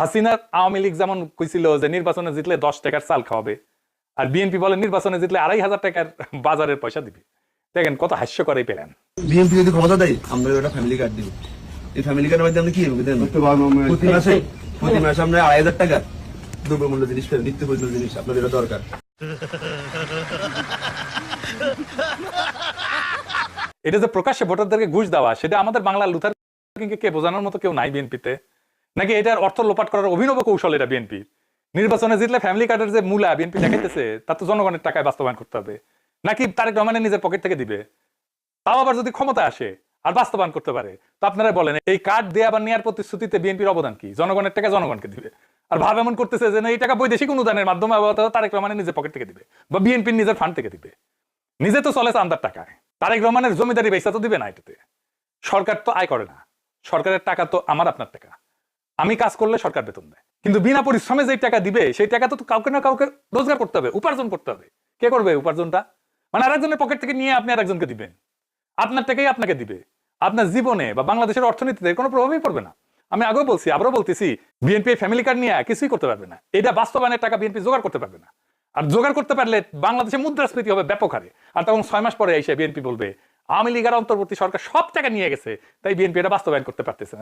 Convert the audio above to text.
হাসিনার আওয়ামী লীগ যেমন কইছিল যে নির্বাচনে জিতলে দশ টাকার চাল খাওয়াবে আর বিএনপি বলে নির্বাচনে জিতলে আড়াই হাজার টাকার বাজারের পয়সা দিবে। দেখেন কত হাস্য করে পেলেন বিএনপি যদি ক্ষমতা দেয় আমরা ওটা ফ্যামিলি কার্ড দিব। এই ফ্যামিলি কার্ডের মাধ্যমে আমরা কি হবে দেন প্রতি মাসে প্রতি মাসে আমরা আড়াই হাজার টাকা দ্রব্যমূল্য জিনিস ফেরত নিত্য প্রয়োজনীয় জিনিস আপনাদের এটা দরকার। এটা যে প্রকাশ্যে ভোটারদেরকে ঘুষ দেওয়া সেটা আমাদের বাংলা লুথার কে বোঝানোর মতো কেউ নাই বিএনপিতে। নাকি এটার অর্থ লোপাট করার অভিনব কৌশল এটা বিএনপির নির্বাচনে জিতলে ফ্যামিলি কার্ডের যে মূলা বিএনপি দেখাইতেছে, তা তো জনগণের টাকায় বাস্তবায়ন করতে হবে। নাকি তারেক রহমানের নিজের পকেট থেকে দিবে? তাও আবার যদি ক্ষমতা আসে, আর বাস্তবায়ন করতে পারে, তো আপনারা বলেন, এই কার্ড দেয়া বা নেওয়ার প্রতিশ্রুতিতে বিএনপির অবদান কি? জনগণের টাকা জনগণকে দিবে। আর ভাব এমন করতেছে যে, না, এই টাকা বৈদেশিক অনুদানের মাধ্যমে আবার তারেক রহমানের নিজের পকেট থেকে দিবে, বা বিএনপির নিজের ফান্ড থেকে দিবে। নিজে তো চলে চান্দার টাকায়। তারেক রহমানের জমিদারি বেচা তো দিবে না এটাতে। সরকার তো আয় করে না। সরকারের টাকা তো আমার, আপনার টাকা। আমি কাজ করলে সরকার বেতন দেয়। কিন্তু বিনা পরিশ্রমে যে টাকা দিবে, সেই টাকা তো কাউকে না কাউকে রোজগার করতে হবে, উপার্জন করতে হবে। কে করবে উপার্জনটা? মানে আরেকজনের পকেট থেকে নিয়ে আপনি আরেকজনকে দিবেন। আপনার টাকাই আপনাকে দিবে। আপনার জীবনে বা বাংলাদেশের অর্থনীতিতে কোনো প্রভাবই পড়বে না। আমি আগেও বলছি, আবারও বলতেছি বিএনপি ফ্যামিলি কার্ড নিয়ে কিছুই করতে পারবে না। এটা বাস্তবায়নের টাকা বিএনপি জোগাড় করতে পারবে না। আর জোগাড় করতে পারলে বাংলাদেশে মুদ্রাস্ফীতি হবে ব্যাপক হারে। আর তখন ছয় মাস পরে এসে বিএনপি বলবে, আওয়ামী লীগের অন্তর্বর্তী সরকার সব টাকা নিয়ে গেছে। তাই বিএনপি এটা বাস্তবায়ন করতে পারতেছে